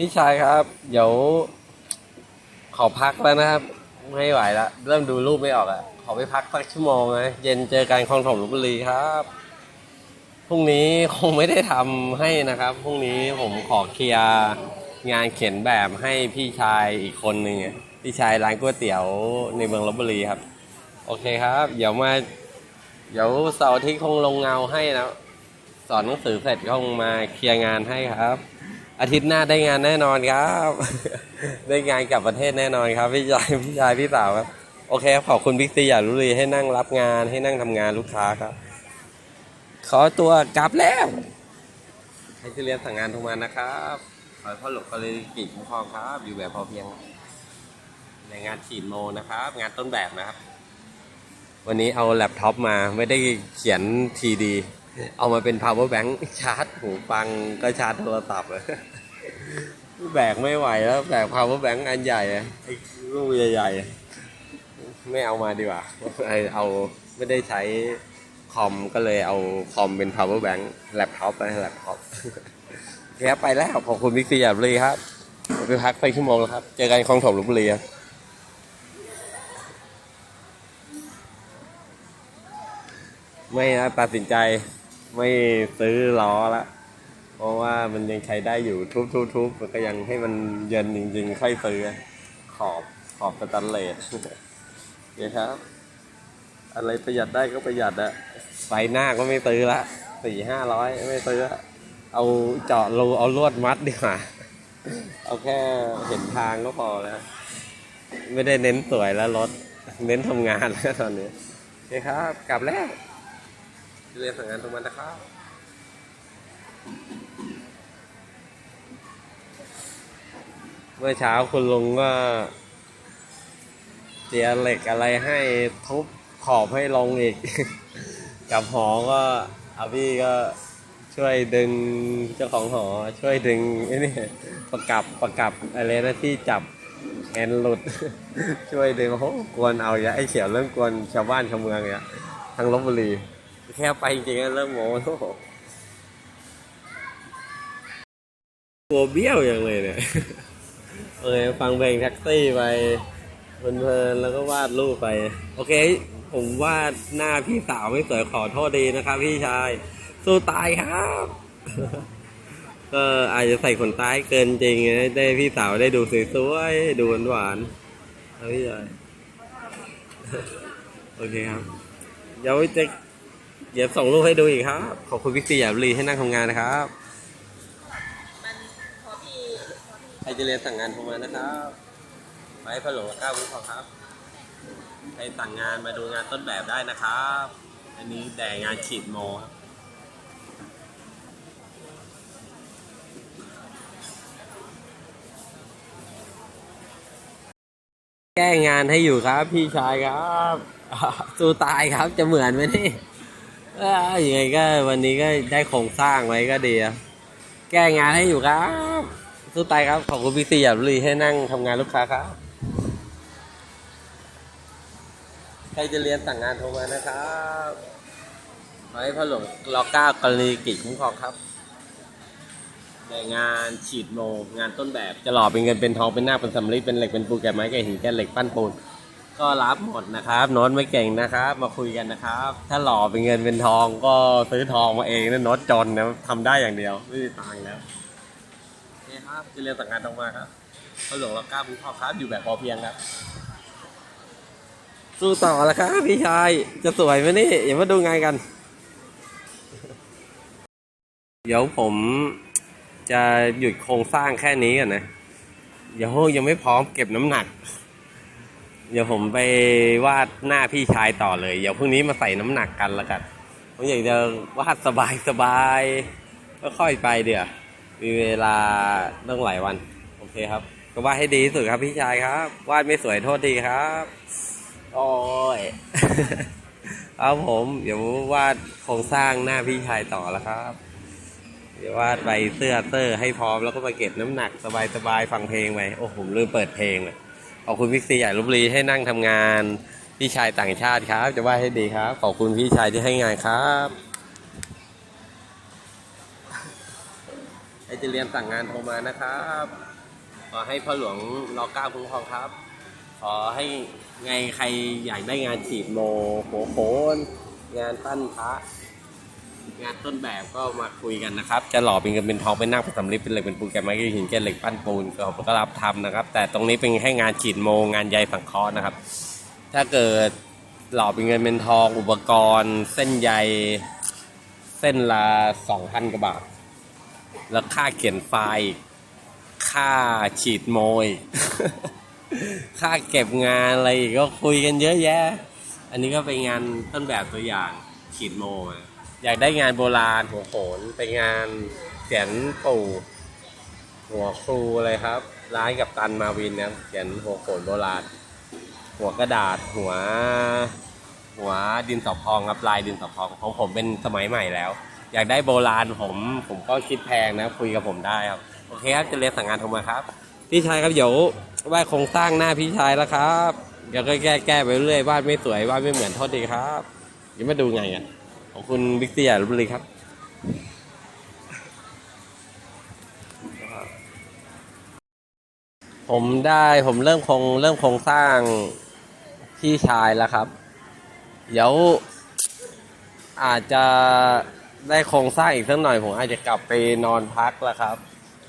พี่ชายครับ เดี๋ยว ขอพักแล้วนะครับ ไม่ไหวละเริ่มดูรูปไม่ออกอะขอไปพักสักชั่วโมงนะเย็นเจอกันคลองถมลพบุรีครับพรุ่งนี้คงไม่ได้ทำให้นะครับพรุ่งนี้ผมขอเคลียร์งานเขียนแบบให้พี่ชายอีกคนหนึ่งพี่ชายร้านก๋วยเตี๋ยวในเมืองลบบุรีครับ โอเคครับ เดี๋ยวมาเดี๋ยวเสาร์อาที่คงลงเงาให้นะสอนหนังสือเสร็จคงมาเคลียร์งานให้ครับ อาทิตย์หน้าได้งานแน่นอนครับ ได้งานกลับประเทศแน่นอนครับพี่ชายพี่ชายพี่สาวครับโอเคขอบคุณบิ๊กซีอย่ารุรีให้นั่งรับงานให้นั่งทำงานลูกค้าครับ ขอตัวกลับแล้วใครที่เรียนสั่งงานโทรมานะครับ ขอพ่อหลบกรณีกิจคุ้มครองครับ อยู่แบบพอเพียง ในงานฉีดโมนะครับ งานต้นแบบนะครับ วันนี้เอาแล็ปท็อปมาไม่ได้เขียนทีดี เอามาเป็น power bank ชาร์จหูฟังก็ชาร์จโทรศัพท์เลยแบกไม่ไหวแล้ว แบก power bank อันใหญ่ไอ้ลูกใหญ่ๆ ไม่เอามาดีกว่าไอเอาไม่ได้ใช้คอมก็เลยเอาคอมเป็น power bank แล็ปท็อปไปแล็ปท็อปแค่ไปแล้วขอบคุณบิ๊กซีอย่าบุรีครับไปพักไปชั่วโมงแล้วครับ เจอกันคลองถมลพบุรีครับไม่นะตัดสินใจ ไม่ซื้อล้อละเพราะว่ามันยังใช้ได้อยู่ทุบทุบทุบมันก็ยังให้มันเย็นจริงๆ ค่อยซื้อ ขอบขอบสแตนเลสเนี่ยครับ อะไรประหยัดได้ก็ประหยัดอะไฟหน้าก็ไม่ซื้อละสี่ห้าร้อยไม่ซื้อเอาเจาะรูเอาลวดมัดดีกว่าเอาแค่เห็นทางก็พอแล้ว ไม่ได้เน้นสวยแล้วรถ เน้นทำงานแล้วตอนนี้โอเคครับ กลับแล้ว เรียนสั่งงานตรงมันนะครับเมื่อเช้าคุณลุงก็เจียเหล็กอะไรให้ทุบขอบให้ลงอีก กับหอก็อาพี่ก็ช่วยดึงเจ้าของหอ ช่วยดึงไอ้นี่ประกับประกับอะไรนะที่จับแอนหลุด ช่วยดึงโอ้โหกวนเอาอย่าไอ้เขียวเริ่มกวนชาวบ้านชาวเมืองเนี่ยทางลบบุรี แค่ไปจริงๆเริ่มโม้โอ้โหตัวเบี้ยวอย่างเลยเนี่ยเออฟังเพลงแท็กซี่ไปเพลินๆแล้วก็วาดรูปไป โอเค ผมวาดหน้าพี่สาวไม่สวยขอโทษดีนะครับพี่ชาย สู้ตายครับก็อาจจะใส่ขนตาให้เกินจริงได้พี่สาวได้ดูสวยๆดูหวานๆแล้วพี่ชายโอเคครับเดี๋ยวจะ เดี๋ยวส่งรูปให้ดูอีกครับ ขอบคุณพิกซี่อย่ารีให้นั่งทำงานนะครับ มันพอพี่ใครจะเรียนสั่งงานโทรมานะครับไว้พะโหลเก้าวิพอครับ ใครสั่งงานมาดูงานต้นแบบได้นะครับ อันนี้แด่งานฉีดโมครับแก้งานให้อยู่ครับพี่ชายครับ สู้ตายครับจะเหมือนไหมนี่ เอ้ยยังไงก็วันนี้ก็ได้โครงสร้างไว้ก็ดีอะแก้งานให้อยู่ครับ สู้ตายครับ ขอบคุณพี่ซีอย่าบุรีให้นั่งทำงานลูกค้าครับ ใครจะเรียนสั่งงานโทรมานะครับขอให้พ่อหลวงรอเก้ากรณีกิจคุ้มครองครับในงานฉีดโมงานต้นแบบจะหล่อเป็นเงินเป็นทองเป็นหน้าเป็นสำริดเป็นเหล็กเป็นปูนแกะไม้แกะหินแกะเหล็กปั้นปูน ก็รับหมดนะครับโน้ตไม่เก่งนะครับ มาคุยกันนะครับ ถ้าหล่อเป็นเงินเป็นทองก็ซื้อทองมาเองนะโน้ตจนนะทำได้อย่างเดียวไม่มีตังค์แล้วโอเครับจะเรียนสั่งงานตรงมาครับพ่อหลวงรอเก้าคุ้มครอครับอยู่แบบพอเพียงครับ สู้ต่อแล้วครับพี่ชายจะสวยไหมนี่อย่ามาดูงานกัน เดี๋ยวผมจะหยุดโครงสร้างแค่นี้กันนะเดี๋ยวยังไม่พร้อมเก็บน้ำหนัก เดี๋ยวผมไปวาดหน้าพี่ชายต่อเลย เดี๋ยวพรุ่งนี้มาใส่น้ำหนักกันล้วกันผมอยากจะวาดสบายสบายก็ค่อยไปเดี๋ยวมีเวลาต้องหลายวัน โอเคครับ ก็วาดให้ดีที่สุดครับพี่ชายครับ วาดไม่สวยโทษดีครับ โอ้ยครับผม เดี๋ยววาดโครงสร้างหน้าพี่ชายต่อแล้วครับ เดี๋ยววาดใบเสื้อเตอร์ให้พร้อมแล้วก็มาเก็บน้ำหนักสบายๆฟังเพลงไปโอ้ผมลืมเปิดเพลงเลย ขอบคุณพิกซี่ใหญ่ลบลีให้นั่งทำงานพี่ชายต่างชาติครับ จะวาให้ดีครับ ขอบคุณพี่ชายที่ให้งานครับใครจะเรียนสั่งงานโทรมานะครับ ขอให้พ่อหลวงรอก้าคุ้มครองครับ ขอให้ไงใครอยากได้งานฉีดโมหัวโขนงานปั้นพระ งานต้นแบบก็มาคุยกันนะครับ จะหล่อเป็นเงินเป็นทองเป็นนั่งเป็นสำริดเป็นเหล็กเป็นปูนแกนไม้หินแกนเหล็กปั้นปูนก็ก็รับทำนะครับ แต่ตรงนี้เป็นแค่งานฉีดโมงานใยสังเคราะห์นะครับ ถ้าเกิดหล่อเป็นเงินเป็นทองอุปกรณ์ เส้นใยเส้นละสองพันกว่าบาท แล้วค่าเขียนไฟล์ค่าฉีดโมย ค่าเก็บงานอะไรอีกก็คุยกันเยอะแยะ อันนี้ก็เป็นงานต้นแบบตัวอย่างฉีดโมมา อยากได้งานโบราณหัวโขนเป็นงานเขียนปู่หัวครูอะไรครับ ร้านกับตันมาวินนะเขียนหัวโขนโบราณ หัวกระดาษหัว หัวดินสอพองครับลายดินสอพองของผมเป็นสมัยใหม่แล้ว อยากได้โบราณผมผมก็คิดแพงนะคุยกับผมได้ครับโอเคครับจะเรียนสั่งงานโทรมาครับ พี่ชายครับเดี๋ยวว่าโครงสร้างหน้าพี่ชายแล้วครับเดี๋ยวก็แก้แก้ไปเรื่อยวาดไม่สวยวาดไม่เหมือนโทษดีครับเดี๋ยวมาดูไงกัน ของคุณบิ๊กเซียลพบุรีครับผมได้ผมเริ่มคงเริ่มโครงสร้างพี่ชายแล้วครับ เดี๋ยวอาจจะได้โครงสร้างอีกสักหน่อย ผมอาจจะกลับไปนอนพักแล้วครับ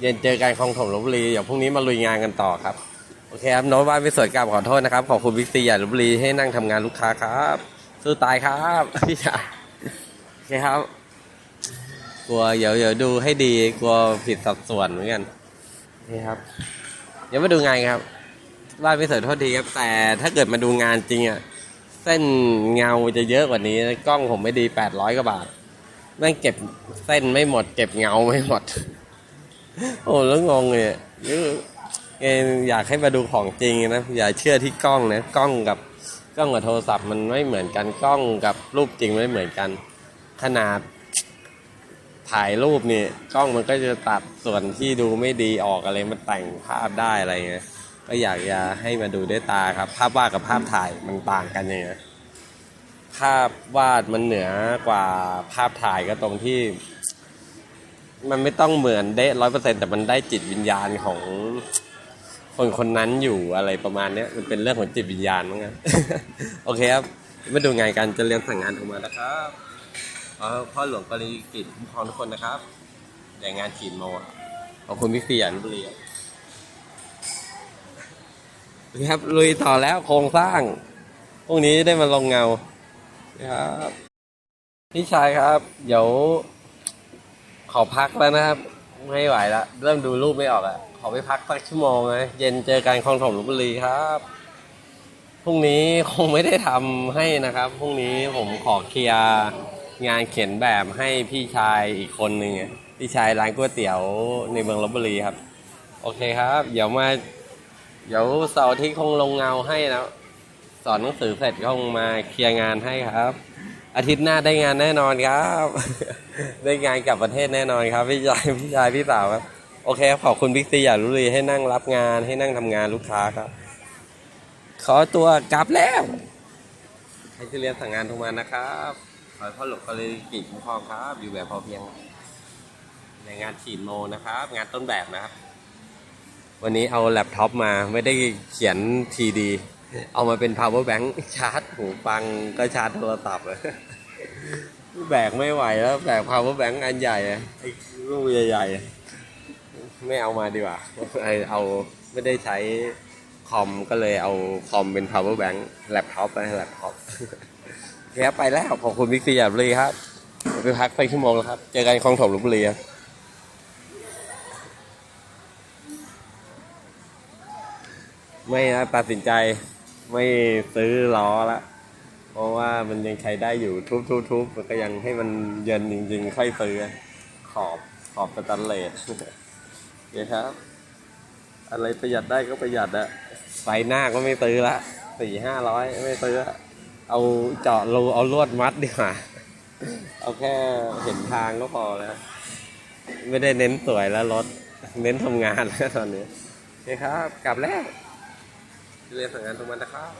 เย็นเจอกันคลองถมลบบุรีเดี๋ยวพรุ่งนี้มาลุยงานกันต่อครับ โอเคครับโน้ตบ้านไม่สวยกลับขอโทษนะครับ ขอบคุณบิ๊กซีใหญ่ลบบุรีให้นั่งทำงานลูกค้าครับ สู้ตายครับพี่ชาย โอเคครับ กลัวเดี๋ยวเดี๋ยวดูให้ดีกลัวผิดสัดส่วนเหมือนกันนี่ครับ เดี๋ยวมาดูงานครับบ้านไม่สวยโทษทีครับ แต่ถ้าเกิดมาดูงานจริงอะเส้นเงาจะเยอะกว่านี้นะกล้องผมไม่ดีแปดร้อยกว่าบาทแม่งเก็บเส้นไม่หมด เก็บเงาไม่หมด โอ้แล้วงงเลยอะนี่เองอยากให้มาดูของจริงนะ อย่าเชื่อที่กล้องนะ กล้องกับกล้องกับโทรศัพท์มันไม่เหมือนกันกล้องกับรูปจริงไม่เหมือนกัน ขนาดถ่ายรูปนี่กล้องมันก็จะตัดส่วนที่ดูไม่ดีออกอะไรมันแต่งภาพได้อะไรเงี้ยก็อยากจะให้มาดูด้วยตาครับ ภาพวาดกับภาพถ่ายมันต่างกันยังไงภาพวาดมันเหนือกว่าภาพถ่ายก็ตรงที่ มันไม่ต้องเหมือนเด้ร้อยเปอร์เซ็นแต่มันได้จิตวิญญาณของคนคนนั้นอยู่อะไรประมาณเนี้ยมันเป็นเรื่องของจิตวิญญาณมั้งครับโอเคครับ มาดูงานกันจะเรียนสั่งงานออกมานะครับ พ่อหลวงปริกิตคุ้มครองทุกคนนะครับแต่งงานฉีดโมขอบคุณพี่เสียนบุรีครับครับลุยต่อแล้วโครงสร้างพรุ่งนี้ได้มาลงเงานะครับพี่ชายครับ เดี๋ยว ขอพักแล้วนะครับ ไม่ไหวแล้วเริ่มดูรูปไม่ออกอะขอไปพักสักชั่วโมงเลยเย็นเจอกันคลองถมลพบุรีครับพรุ่งนี้คงไม่ได้ทำให้นะครับพรุ่งนี้ผมขอเคลียร์ งานเขียนแบบให้พี่ชายอีกคนหนึ่งพี่ชายร้านก๋วยเตี๋ยวในเมืองลบบุรีครับ โอเคครับ เดี๋ยวมาเดี๋ยวเสาร์อาที่คงลงเงาให้นะสอนหนังสือเสร็จก็คงมาเคลียร์งานให้ครับ อาทิตย์หน้าได้งานแน่นอนครับ ได้งานกลับประเทศแน่นอนครับ พี่ชายพี่ชายพี่สาวครับโอเคครับขอบคุณบิ๊กซีอย่ารุรีให้นั่งรับงานให้นั่งทำงานลูกค้าครับ ขอตัวกลับแล้ว ให้ที่เรียนสั่งงานโทรมานะครับ อให้พ่อหลวงปริกิจคุ้มครองครับอยู่แบบพอเพียง ในงานฉีดโมนะครับ งานต้นแบบนะครับ วันนี้เอาแล็ปท็อปมาไม่ได้เขียนทีดี เอามาเป็น power bank ชาร์จหูฟังก็ชาร์จโทรศัพท์เลยแบกไม่ไหวแล้วแบก power bank อันใหญ่ไอ้ลูกใหญ่ๆไม่เอามาดีกว่าไอเอาไม่ได้ใช้คอมก็เลยเอาคอมเป็น power bank แล็ปท็อปไปแล็ปท็อป คครับไปแล้ว ขอบคุณบิ๊กซีอย่าบุรีครับไปพักไปชั่วโมงแล้วครับ เจอกันคลองถมลพบุรีครับไม่นะตัดสินใจไม่ซื้อล้อละเพราะว่ามันยังใช้ได้อยู่ทุบทุบทุบมันก็ยังให้มันเย็นจริงๆ ค่อยซื้อ ขอบขอบสแตันเลสเคครับ อะไรประหยัดได้ก็ประหยัดอะไฟหน้าก็ไม่ซื้อละสี่ห้าร้อยไม่ซื้อละ เอาเจาะรูเอาลวดมัดดีกว่า เอาแค่เห็นทางก็พอแล้ว ไม่ได้เน้นสวยแล้วรถ เน้นทำงานแล้วตอนนี้โอเคครับ กลับแล้วเรียนสังงานตรงมันนะครับ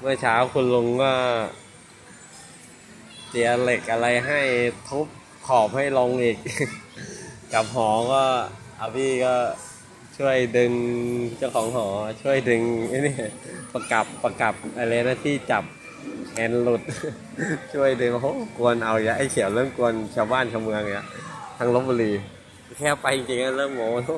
เมื่อเช้าคุณลุงก็เจียเหล็กอะไรให้ทุบขอบให้ลงอีก กับหอก็อาพี่ก็ ช่วยดึงเจ้าของหอ ช่วยดึงไอ้นี่ประกับประกับอะไรนะที่จับแอนหลุด ช่วยดึงโอ้โหกวนเอาอย่าไอ้เขียวเริ่มกวนชาวบ้านชาวเมืองเนี่ยทางลบบุรีแค่ไปจริงๆเริ่มโม้โอ้